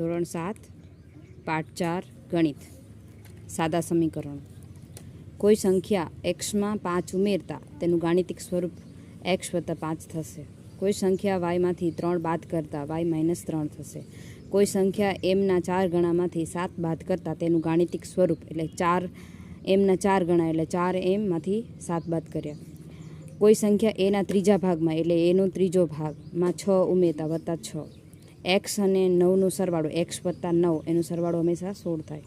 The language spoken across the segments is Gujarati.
ધોરણ સાત, પાઠ ચાર, ગણિત. સાદા સમીકરણો. કોઈ સંખ્યા એક્સમાં પાંચ ઉમેરતા તેનું ગાણિતિક સ્વરૂપ એક્સ વત્તા પાંચ થશે. કોઈ સંખ્યા વાયમાંથી ત્રણ બાદ કરતાં વાય માઇનસ ત્રણ થશે. કોઈ સંખ્યા એમના ચાર ગણામાંથી સાત બાદ કરતાં તેનું ગાણિતિક સ્વરૂપ એટલે ચાર એમના ચાર ગણા એટલે ચાર એમમાંથી સાત બાદ કર્યા. કોઈ સંખ્યા એના ત્રીજા ભાગમાં એટલે એનો ત્રીજો ભાગમાં છ ઉમેરતા વત્તા છ. એક્સ અને નવનો સરવાળો, એક્સ વત્તા નવ, એનો સરવાળો હંમેશા સોળ થાય.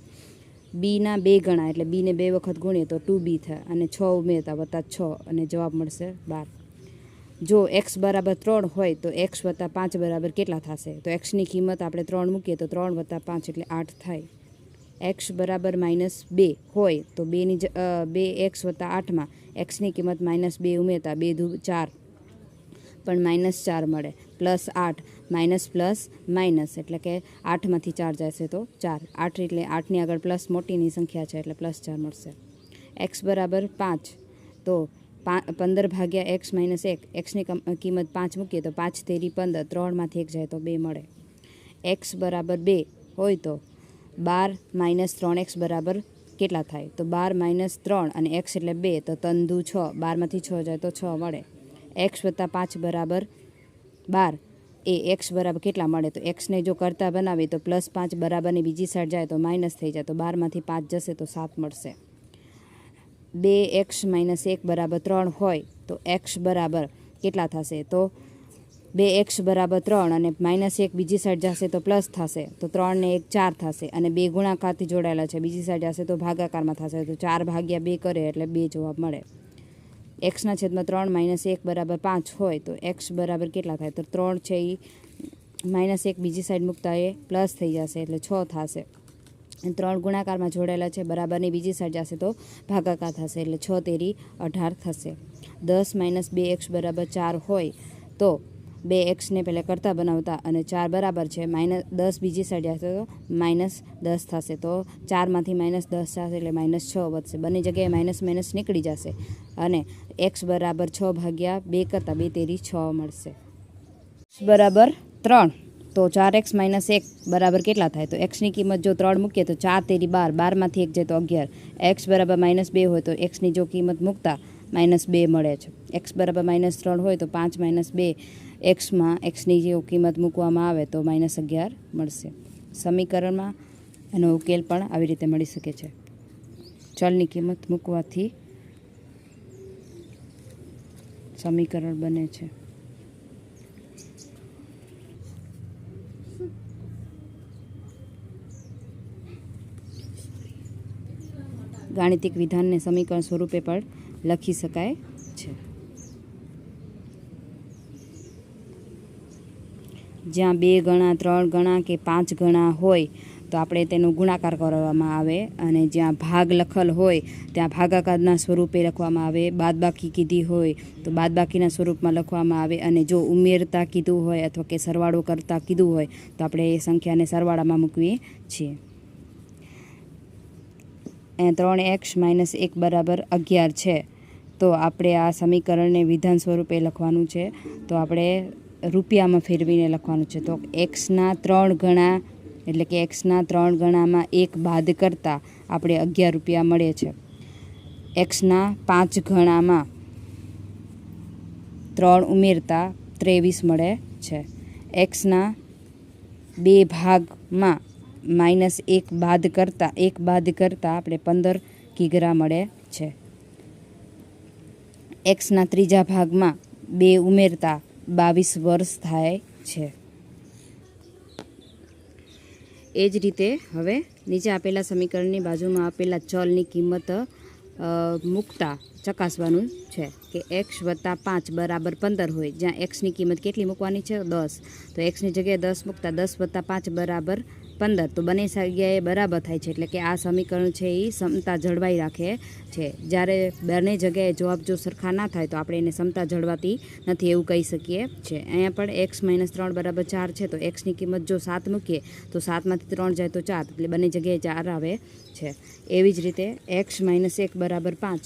બીના બે ગણા, એટલે બીને બે વખત ગુણીએ તો ટુ બી થાય અને છ ઉમેરતા વત્તા છ અને જવાબ મળશે બાર. જો એક્સ બરાબર ત્રણ હોય તો એક્સ વત્તા પાંચ બરાબર કેટલા થશે? તો એક્સની કિંમત આપણે ત્રણ મૂકીએ તો ત્રણ વત્તા પાંચ એટલે આઠ થાય. એક્સ બરાબર માઇનસ બે હોય તો બેની જ બે એક્સ વત્તા આઠમાં એક્સની કિંમત માઇનસ બે ઉમેરતા, બે દુ ચાર. પણ માઇનસ ચાર મળે, પ્લસ આઠ. માઇનસ પ્લસ માઇનસ, એટલે કે આઠમાંથી ચાર જશે તો ચાર. આઠ એટલે આઠની આગળ પ્લસ મોટીની સંખ્યા છે, એટલે પ્લસ ચાર મળશે. એક્સ બરાબર પાંચ. તો પંદર ભાગ્યા એક્સ માઇનસ એક. એક્સની કિંમત પાંચ મૂકીએ તો પાંચ તેરી પંદર. ત્રણમાંથી એક જાય તો બે મળે. એક્સ બરાબર બે હોય તો બાર માઇનસ ત્રણ એક્સ બરાબર કેટલા થાય? તો બાર માઇનસ ત્રણ અને એક્સ એટલે બે. તો તંદુ છ. બારમાંથી છ જાય તો છ મળે. એક્સ વત્તા પાંચ બરાબર બાર. એ એક્સ બરાબર કેટલા મળે? તો એક્સને જો કરતા બનાવીએ તો પ્લસ પાંચ બરાબરની બીજી સાઈડ જાય તો માઇનસ થઈ જાય. તો બારમાંથી પાંચ જશે તો સાત મળશે. બે એક્સ માઇનસ એક બરાબર ત્રણ હોય તો એક્સ બરાબર કેટલા થશે? તો બે એક્સ બરાબર ત્રણ અને માઇનસ એક બીજી સાઈડ જશે તો પ્લસ થશે. તો ત્રણ ને એક ચાર થશે અને બે ગુણાકારથી જોડાયેલા છે. બીજી સાઈડ જશે તો ભાગાકારમાં થશે. તો ચાર ભાગ્યા બે કરે એટલે બે જવાબ મળે. એક્સના છેદમાં ત્રણ માઇનસ એક બરાબર પાંચ હોય તો એક્સ બરાબર કેટલા થાય? તો ત્રણ છે એ માઇનસ એક બીજી સાઈડ મૂકતા એ પ્લસ થઈ જશે એટલે છ થશે. ત્રણ ગુણાકારમાં જોડેલા છે બરાબરની બીજી સાઈડ જશે તો ભાગાકાર થશે એટલે છ તેરી અઢાર થશે. દસ માઇનસ બે એક્સ બરાબર ચાર હોય તો બે એક્સને પહેલાં કરતાં બનાવતા અને ચાર બરાબર છે. માઇનસ દસ બીજી સાઈડ જશે તો માઇનસ દસ થશે. તો ચારમાંથી માઇનસ દસ થશે એટલે માઇનસ છ વધશે. બંને જગ્યાએ માઇનસ માઇનસ નીકળી જશે. અને એક્સ બરાબર છ ભાગ્યા બે કરતાં બે તેરી છ મળશે. બરાબર ત્રણ. તો ચાર એક્સ માઇનસ એક બરાબર કેટલા થાય? તો એક્સની કિંમત જો ત્રણ મૂકીએ તો ચાર તેરી બાર. બારમાંથી એક જાય તો અગિયાર. એક્સ બરાબર માઇનસ બે હોય તો એક્સની જો કિંમત મૂકતા માઇનસ બે મળે છે. એક્સ બરાબર માઇનસ ત્રણ હોય તો પાંચ માઇનસ બે એક્સમાં એક્સની જે કિંમત મૂકવામાં આવે તો માઇનસ અગિયાર મળશે. સમીકરણમાં એનો ઉકેલ પણ આવી રીતે મળી શકે છે. ચલની કિંમત મૂકવાથી સમીકરણ બને છે. ગાણિતિક વિધાનને સમીકરણ સ્વરૂપે પણ લખી શકાય છે. જ્યાં બે ગણા, ત્રણ ગણા કે પાંચ ગણા હોય, તો આપણે તેનો ગુણાકાર કરવામાં આવે અને જ્યાં ભાગ લખલ હોય, ત્યાં ભાગાકારના સ્વરૂપે લખવામાં આવે. બાદબાકી કીધી હોય, તો બાદબાકીના સ્વરૂપમાં લખવામાં આવે. અને જો ઉમેરતા કીધું હોય અથવા કે સરવાળો કરતા કીધું હોય, તો આપણે એ સંખ્યાને સરવાળામાં મૂકવીએ છીએ. ત્રણ એક્સ માઇનસ એક બરાબર અગિયાર છે. તો આપણે આ સમીકરણને વિધાન સ્વરૂપે લખવાનું છે. તો આપણે રૂપિયામાં ફેરવીને લખવાનું છે. તો એક્સના ત્રણ ગણા, એટલે કે એક્સના ત્રણ ગણામાં એક બાદ કરતાં આપણે અગિયાર રૂપિયા મળે છે. એક્સના પાંચ ગણામાં ત્રણ ઉમેરતા ત્રેવીસ મળે છે. એક્સના બે ભાગમાં માઇનસ એક બાદ કરતાં, એક બાદ કરતાં આપણે પંદર કિગ્રા મળે છે. એક્સના ત્રીજા ભાગમાં બે ઉમેરતા બાવીસ વર્ષ થાય છે. એ જ રીતે હવે નીચે આપેલા સમીકરણની બાજુમાં આપેલા ચલની કિંમત મૂકતા ચકાસવાનું છે કે એક્સ વત્તા પાંચ બરાબર પંદર હોય, જ્યાં એક્સની કિંમત કેટલી મૂકવાની છે? દસ. તો એક્સની જગ્યાએ દસ મૂકતા દસ વત્તા પાંચ બરાબર પંદર. તો બંને જગ્યાએ બરાબર થાય છે. એટલે કે આ સમીકરણ છે એ સમતા જળવાઈ રાખે છે. જ્યારે બંને જગ્યાએ જવાબ જો સરખા ના થાય તો આપણે એને સમતા જળવાતી નથી એવું કહી શકીએ છે. અહીંયા પણ એક્સ માઇનસ ત્રણ બરાબર ચાર છે. તો એક્સની કિંમત જો સાત મૂકીએ તો સાતમાંથી ત્રણ જાય તો ચાર. એટલે બંને જગ્યાએ ચાર આવે છે. એવી જ રીતે એક્સ માઇનસ એક બરાબર પાંચ.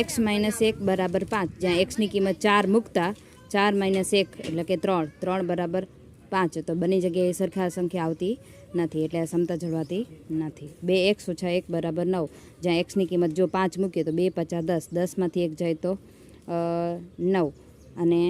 એક્સ માઇનસ એક બરાબર પાંચ. જ્યાં એક્સની કિંમત ચાર મૂકતા ચાર માઇનસ એક એટલે કે ત્રણ ત્રણ બરાબર પાંચ. તો બંને જગ્યાએ સરખા સંખ્યા આવતી નથી, એટલે સમતા જળવાતી નથી. બે એક્સ ઓછા એક બરાબર નવ. જ્યાં એક્સની કિંમત જો પાંચ મૂકીએ તો બે પચાસ દસ. દસમાંથી એક જાય તો નવ. અને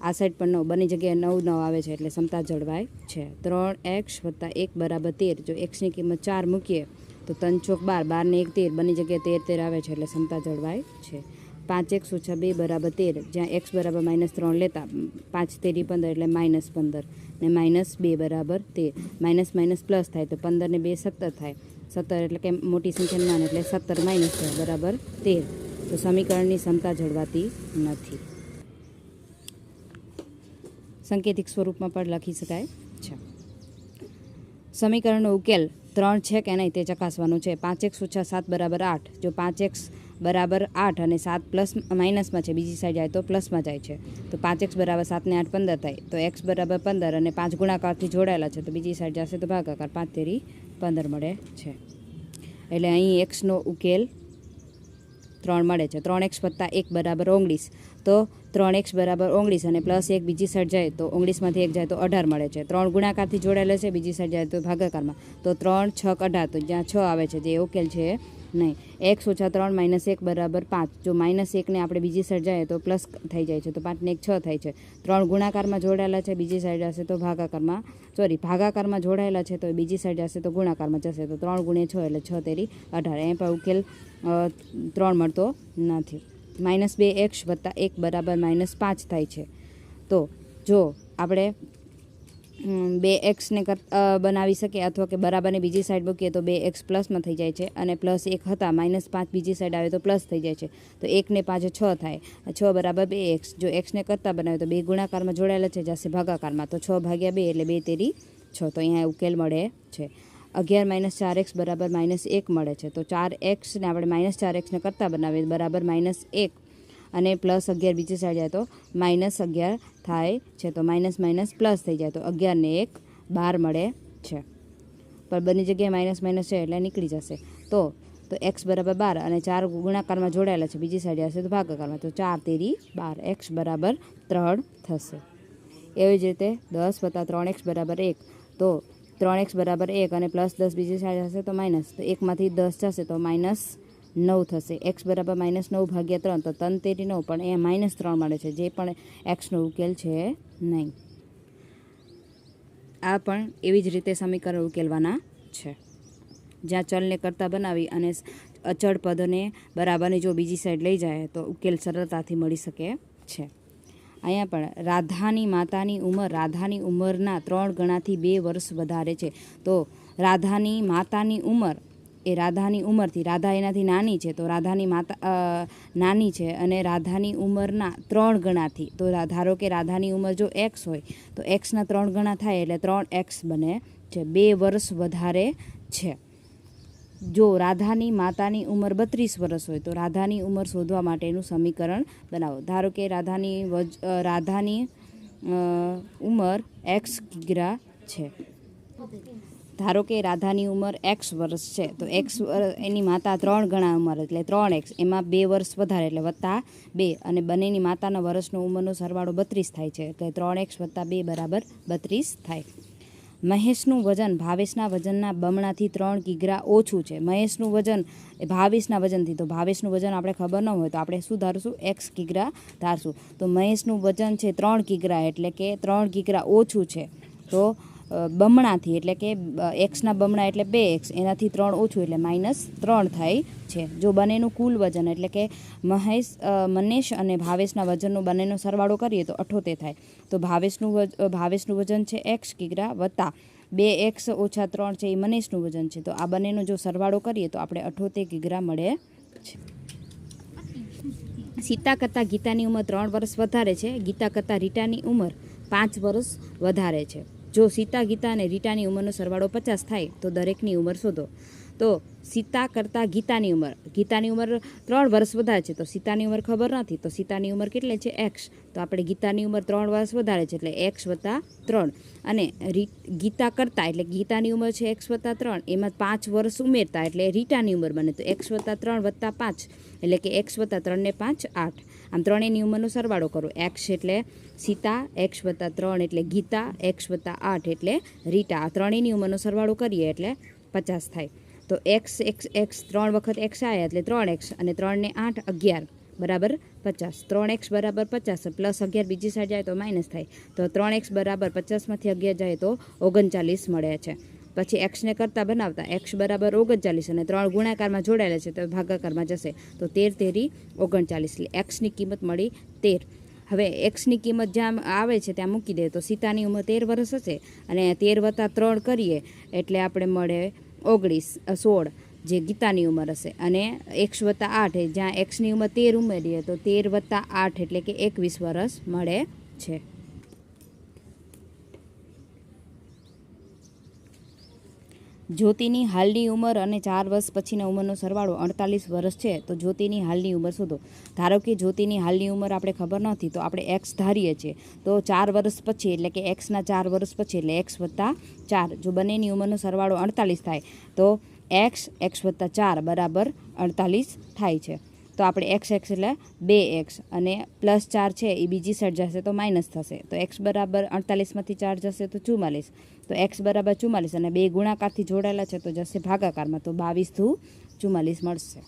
આ સાઈડ પણ નવ. બંને જગ્યાએ નવ નવ આવે છે, એટલે સમતા જળવાય છે. ત્રણ એક્સ વત્તા એક બરાબર તેર. જો એક્સની કિંમત ચાર મૂકીએ તો ત્રણ ચોક બાર બારને એક તેર. બંને જગ્યાએ તેર તેર આવે છે, એટલે સમતા જળવાય છે. પાંચ એક્સ ઓછા બે બરાબર તેર, જ્યાં એક્સ બરાબર માઇનસ ત્રણ લેતા પાંચ તેરી પંદર એટલે માઇનસ પંદર, ને માઇનસ બે બરાબર તેર, માઇનસ માઇનસ પ્લસ થાય તો પંદર ને બે સત્તર થાય. સત્તર એટલે કે મોટી સંખ્યા માન એટલે સત્તર માઇનસ થાય, બરાબર તેર. તો સમીકરણની ક્ષમતા જળવાતી નથી. સંકેતિક સ્વરૂપમાં પણ લખી શકાય છે. સમીકરણનો ઉકેલ ત્રણ છે કે નહીં તે ચકાસવાનું છે. પાંચ એક્સ ઓછા સાત બરાબર આઠ. જો પાંચ એક્સ બરાબર આઠ અને સાત પ્લસ માઇનસમાં છે, બીજી સાઈડ જાય તો પ્લસમાં જાય છે. તો પાંચ એક્સ બરાબર સાતને આઠ પંદર થાય. તો એક્સ બરાબર પંદર અને પાંચ ગુણાકારથી જોડાયેલા છે, તો બીજી સાઈડ જશે તો ભાગાકાર પાંચ તેરી પંદર મળે છે. એટલે અહીં એક્સનો ઉકેલ ત્રણ મળે છે. ત્રણ એક્સ વત્તા એક બરાબર ઓગણીસ. તો ત્રણ એક્સ બરાબર ઓગણીસ અને પ્લસ એક બીજી સાઈડ જાય તો ઓગણીસમાંથી એક જાય તો અઢાર મળે છે. ત્રણ ગુણાકારથી જોડાયેલા છે, બીજી સાઈડ જાય તો ભાગાકારમાં. તો ત્રણ છક અઢાર. તો જ્યાં છ આવે છે, જે ઉકેલ છે નહીં. એક્સ ઓછા ત્રણ માઇનસ એક બરાબર પાંચ. જો માઇનસ એકને આપણે બીજી સાઈડ જાય તો પ્લસ થઈ જાય છે, તો પાંચને એક છ થાય છે. ત્રણ ગુણાકારમાં જોડાયેલા છે, બીજી સાઈડ હશે તો ભાગાકારમાં, સોરી, ભાગાકારમાં જોડાયેલા છે તો બીજી સાઈડ જશે તો ગુણાકારમાં જશે. તો ત્રણ ગુણ્યા છ એટલે છ તેરી અઢાર. એ પણ ઉકેલ ત્રણ મળતો નથી. માઇનસ બે એક્સ વત્તા એક બરાબર માઇનસ પાંચ થાય છે. તો જો આપણે બે એક્સને બનાવી શકીએ અથવા કે બરાબરની બીજી સાઈડ મૂકીએ તો બે એક્સ પ્લસમાં થઈ જાય છે અને પ્લસ એક હતા માઇનસ પાંચ બીજી સાઈડ આવે તો પ્લસ થઈ જાય છે. તો એકને પાંચે છ થાય. છ બરાબર બે એક્સ. જો એક્સને કરતાં બનાવે તો બે ગુણાકારમાં જોડાયેલા છે. જશે ભાગાકારમાં. તો છ ભાગ્યા બે એટલે બે તેરી છ. તો અહીંયા ઉકેલ મળે છે. અગિયાર માઇનસ ચાર એક્સ બરાબર માઇનસ એક મળે છે. તો ચાર એક્સને આપણે માઇનસ ચાર એક્સને કરતાં બનાવીએ બરાબર માઇનસ એક અને પ્લસ અગિયાર બીજી સાઈડ જાય તો માઇનસ અગિયાર થાય છે. તો માઇનસ માઇનસ પ્લસ થઈ જાય તો અગિયારને એક બાર મળે છે. પણ બંને જગ્યાએ માઇનસ માઇનસ છે એટલે નીકળી જશે. તો તો એક્સ બરાબર બાર અને ચાર ગુણાકારમાં જોડાયેલા છે. બીજી સાઈડ હશે તો ભાગાકારમાં. તો ચાર તેરી બાર. એક્સ બરાબર ત્રણ થશે. એવી જ રીતે દસ વત્તા ત્રણ એક્સ બરાબર એક. તો ત્રણ એક્સ બરાબર એક અને પ્લસ દસ બીજી સાઈડ હશે તો માઇનસ તો એકમાંથી દસ જશે તો માઇનસ નવ થશે. એક્સ બરાબર માઇનસ નવ ભાગ્યા ત્રણ, તો ત્રણ તેરી નવ, પણ અહીંયા માઇનસ ત્રણ મળે છે. જે પણ એક્સનો ઉકેલ છે, નહીં. આ પણ એવી જ રીતે સમીકરણ ઉકેલવાના છે. જ્યાં ચલને કરતાં બનાવી અને અચળ પદને બરાબરની જો બીજી સાઈડ લઈ જાય, તો ઉકેલ સરળતાથી મળી શકે છે. અહીંયા પણ રાધાની માતાની ઉંમર, રાધાની ઉંમરના ત્રણ ગણાથી બે વર્ષ વધારે છે. તો રાધાની માતાની ઉંમર એ રાધાની ઉંમરથી, રાધા એનાથી નાની છે, તો રાધાની માતા નાની છે અને રાધાની ઉંમરના ત્રણ ગણાથી, તો ધારો કે રાધાની ઉંમર જો એક્સ હોય, તો એક્સના ત્રણ ગણા થાય એટલે ત્રણ એક્સ બને છે, બે વર્ષ વધારે છે. જો રાધાની માતાની ઉંમર બત્રીસ વર્ષ હોય, તો રાધાની ઉંમર શોધવા માટેનું સમીકરણ બનાવો. ધારો કે રાધાની વજ રાધાની ઉંમર એક્સ કિગ્રા છે. ધારો કે રાધાની ઉંમર એક્સ વર્ષ છે, તો એક્સ એની માતા ત્રણ ગણા ઉંમર એટલે ત્રણ એક્સ એમાં બે વર્ષ વધારે એટલે વત્તા બે, અને બંનેની માતાના વર્ષનો ઉંમરનો સરવાળો બત્રીસ થાય છે, એટલે ત્રણ એક્સ વત્તા બે બરાબર બત્રીસ થાય. મહેશનું વજન, ભાવેશના વજનના બમણાથી ત્રણ કિગ્રા ઓછું છે. મહેશનું વજન, એ ભાવેશના વજનથી, તો ભાવેશનું વજન આપણે ખબર ન હોય તો આપણે શું ધારશું? એક્સ કિગ્રા ધારશું. તો મહેશનું વજન છે ત્રણ કિગ્રા એટલે કે ત્રણ કિગ્રા ઓછું છે. તો બમણાથી એટલે કે એક્સના બમણા એટલે બે એક્સ એનાથી ત્રણ ઓછું એટલે માઇનસ ત્રણ થાય છે. જો બંનેનું કુલ વજન એટલે કે મહેશ મનેશ અને ભાવેશના વજનનો બંનેનો સરવાળો કરીએ તો અઠોતેર થાય. તો ભાવેશનું ભાવેશનું વજન છે એક્સ કિગ્રા વત્તા બે એક્સ ઓછા ત્રણ છે એ મનેશનું વજન છે. તો આ બંનેનો જો સરવાળો કરીએ તો આપણે અઠોતેર કિગ્રા મળે છે. સીતા કરતાં ગીતાની ઉંમર ત્રણ વર્ષ વધારે છે. ગીતા કરતાં રીટાની ઉંમર પાંચ વર્ષ વધારે છે. જો સીતા, ગીતા અને રીટાની ઉંમરનો સરવાળો પચાસ થાય, તો દરેકની ઉંમર શોધો. તો સીતા કરતાં ગીતાની ઉંમર. ગીતાની ઉંમર ત્રણ વર્ષ વધારે છે, તો સીતાની ઉંમર ખબર નથી. તો સીતાની ઉંમર કેટલી છે? એક્સ. તો આપણે ગીતાની ઉંમર ત્રણ વર્ષ વધારે છે, એટલે એક્સ વત્તા ત્રણ. અને રી ગીતા કરતાં, એટલે ગીતાની ઉંમર છે એક્સ વત્તા ત્રણ, એમાં પાંચ વર્ષ ઉમેરતા, એટલે રીટાની ઉંમર બને, તો એક્સ વત્તા ત્રણ વત્તા પાંચ. એટલે કે એક્સ વત્તા ત્રણને પાંચ આઠ. આમ ત્રણેયની નિયમોનો સરવાળો કરો. એક્સ એટલે સીતા એક્સ વત્તા ત્રણ એટલે ગીતા એક્સ વત્તા આઠ એટલે રીટા. આ ત્રણેયની નિયમોનો સરવાળો કરીએ એટલે પચાસ થાય. તો એક્સ એક્સ એક્સ ત્રણ વખત એક્સ આવ્યા એટલે ત્રણ એક્સ અને ત્રણને આઠ અગિયાર. બરાબર પચાસ. ત્રણ એક્સ બરાબર પચાસ પ્લસ અગિયાર બીજી સાઈડ જાય તો માઇનસ થાય. તો ત્રણ એક્સ બરાબર પચાસમાંથી અગિયાર જાય તો ઓગણચાલીસ મળે છે. પછી એક્સને કરતાં બનાવતા એક્સ બરાબર ઓગણચાલીસ અને ત્રણ ગુણાકારમાં જોડાયેલા છે, તો ભાગાકારમાં જશે. તો તેર તેરી ઓગણચાલીસ, એટલે એક્સની કિંમત મળી તેર. હવે એક્સની કિંમત જ્યાં આવે છે, ત્યાં મૂકી દે તો સીતાની ઉંમર તેર વર્ષ હશે અને તેર વત્તા ત્રણ કરીએ, એટલે આપણે મળે ઓગણીસ સોળ, જે ગીતાની ઉંમર હશે. અને એક્સ વત્તા આઠ જ્યાં એક્સની ઉંમર તેર ઉમેરીએ, તો તેર વત્તા આઠ, એટલે કે એકવીસ વર્ષ મળે છે. જ્યોતિની હાલની ઉંમર અને ચાર વર્ષ પછીના ઉંમરનો સરવાળો અડતાલીસ વર્ષ છે, તો જ્યોતિની હાલની ઉંમર શોધો. ધારો કે જ્યોતિની હાલની ઉંમર આપણે ખબર નથી તો આપણે એક્સ ધારીએ છીએ. તો ચાર વર્ષ પછી, એટલે કે એક્સના ચાર વર્ષ પછી, એટલે એક્સ વત્તા ચાર. જો બંનેની ઉંમરનો સરવાળો અડતાલીસ થાય, તો એક્સ એક્સ વત્તા ચાર બરાબર અડતાલીસ થાય છે. તો આપણે એક્સ એક્સ એટલે બે એક્સ અને પ્લસ ચાર છે એ બીજી સાઈડ જશે તો માઇનસ થશે. તો એક્સ બરાબર અડતાલીસમાંથી ચાર જશે તો ચુમ્માલીસ. તો એક્સ બરાબર ચુમ્માલીસ અને બે ગુણાકારથી જોડાયેલા છે તો જશે ભાગાકારમાં. તો બાવીસ થુ ચુમ્માલીસ મળશે.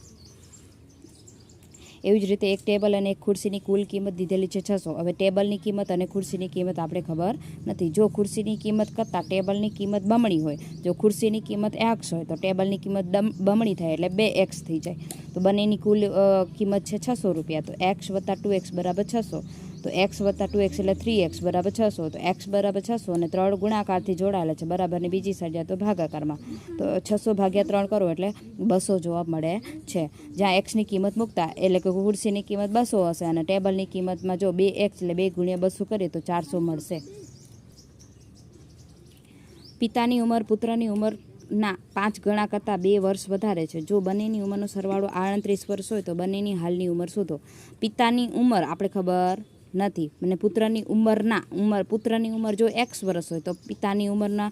એવી જ રીતે એક ટેબલ અને એક ખુરશીની કુલ કિંમત દીધેલી છે છસો. હવે ટેબલની કિંમત અને ખુરશીની કિંમત આપણે ખબર નથી. જો ખુરશીની કિંમત કરતાં ટેબલની કિંમત બમણી હોય, જો ખુરશીની કિંમત એક્સ હોય, તો ટેબલની કિંમત બમણી થાય એટલે બે એક્સ થઈ જાય. તો બંનેની કુલ કિંમત છે છસો રૂપિયા. તો એક્સ વત્તા ટુ એક્સ બરાબર છસો. તો એક્સ વત્તા ટુ એક્સ એટલે થ્રી એક્સ બરાબર છસો. તો એક્સ બરાબર છસો અને ત્રણ ગુણાકારથી જોડાયેલા છે બરાબરની બીજી સજા તો ભાગાકારમાં. તો છસો ભાગ્યા ત્રણ કરો એટલે બસો જવાબ મળે છે. જ્યાં એક્સની કિંમત મૂકતા એટલે કે ખુરશીની કિંમત બસો હશે અને ટેબલની કિંમતમાં જો બે એક્સ એટલે બે ગુણ્યા બસો કરીએ તો ચારસો મળશે. પિતાની ઉંમર, પુત્રની ઉંમરના પાંચ ગણા કરતાં બે વર્ષ વધારે છે. જો બંનેની ઉંમરનો સરવાળો આડત્રીસ વર્ષ હોય તો બંનેની હાલની ઉંમર શોધો. પિતાની ઉંમર, આપણે ખબર? નથી. અને પુત્રની ઉંમરના ઉંમર, પુત્રની ઉંમર જો એક્સ વર્ષ હોય તો પિતાની ઉંમરના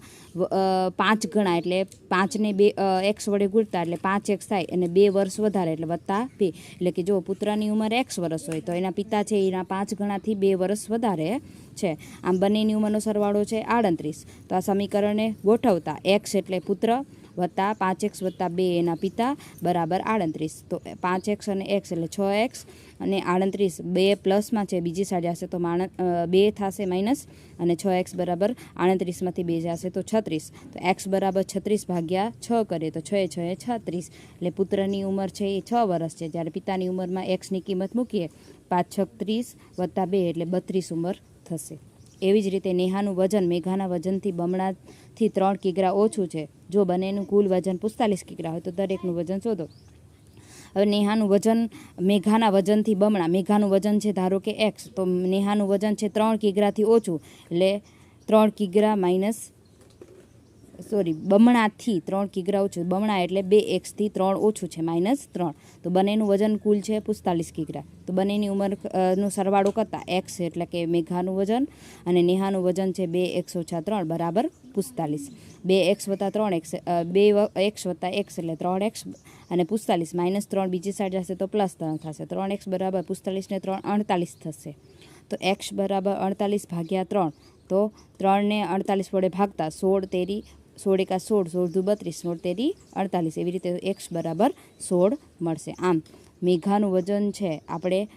પાંચ ગણા એટલે પાંચને બે એક્સ વડે ગુણતા એટલે પાંચ એક્સ થાય અને બે વર્ષ વધારે એટલે વત્તા બે. એટલે કે જો પુત્રની ઉંમર એક્સ વર્ષ હોય તો એના પિતા છે એના પાંચ ગણાથી બે વર્ષ વધારે છે. આમ બંનેની ઉંમરનો સરવાળો છે આડત્રીસ. તો આ સમીકરણને ગોઠવતા એક્સ એટલે પુત્ર વત્તા પાંચ એક્સ વત્તા બે એના પિતા બરાબર આડત્રીસ. તો પાંચ એક્સ અને એક્સ એટલે છ એક્સ અને આડત્રીસ બે પ્લસમાં છે, બીજી સાઈડ જશે તો બે થશે માઇનસ અને છ એક્સ બરાબર આડત્રીસમાંથી બે જશે તો છત્રીસ. તો એક્સ બરાબર છત્રીસ ભાગ્યા છ કરીએ તો છ એ છ એ છત્રીસ. એટલે પુત્રની ઉંમર છે એ છ વર્ષ છે. જ્યારે પિતાની ઉંમરમાં એક્સની કિંમત મૂકીએ, પાંચ છત્રીસ વત્તા બે એટલે બત્રીસ ઉંમર થશે. એવી જ રીતે નેહાનું વજન, મેઘાના વજનથી બમણાથી ત્રણ કિગ્રા ઓછું છે. જો બંનેનું કુલ વજન પિસ્તાલીસ કિગ્રા હોય તો દરેકનું વજન શોધો. હવે નેહાનું વજન, મેઘાના વજનથી બમણા. મેઘાનું વજન છે ધારો કે એક્સ, તો નેહાનું વજન છે ત્રણ કિગ્રાથી ઓછું. એટલે ત્રણ કિગ્રા માઇનસ સોરી, બમણાથી ત્રણ કિગ્રા ઓછું બમણા એટલે બે એક્સથી ત્રણ ઓછું છે, માઇનસ ત્રણ. તો બંનેનું વજન કુલ છે પિસ્તાલીસ કિગ્રા. તો બંનેની ઉંમરનો સરવાળો કરતાં એક્સ એટલે કે મેઘાનું વજન અને નેહાનું વજન છે બે એક્સ ઓછા ત્રણ બરાબર પિસ્તાલીસ. બે એક્સ વત્તા ત્રણ એક્સ બે એક્સ વત્તા એક્સ એટલે ત્રણ એક્સ અને પિસ્તાલીસ માઇનસ ત્રણ બીજી સાઈડ જશે તો પ્લસ ત્રણ થશે. ત્રણ એક્સ બરાબર પિસ્તાલીસને ત્રણ અડતાલીસ થશે. તો એક્સ બરાબર અડતાલીસ ભાગ્યા ત્રણ. તો ત્રણને અડતાલીસ વડે ભાગતા સોળ તેરી સોળ એકા સોળ સોળ દુ બત્રીસ, સોળ તેરી અડતાલીસ. એવી રીતે એક્સ બરાબર સોળ મળશે. આમ, મેઘાનું વજન છે, આપણે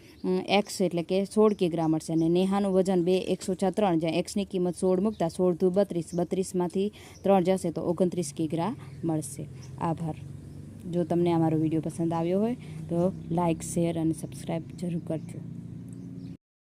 એક્સ એટલે કે સોળ કિગ્રા મળશે અને નેહાનું વજન બે, એકસો છ, ત્રણ. જ્યાં એક્સની કિંમત સોળ મૂકતા સોળ દુ બત્રીસ, બત્રીસમાંથી ત્રણ જશે તો ઓગણત્રીસ કિગ્રા મળશે. આભાર. જો તમને અમારો વીડિયો પસંદ આવ્યો હોય તો લાઇક શેર અને સબસ્ક્રાઈબ જરૂર કરજો.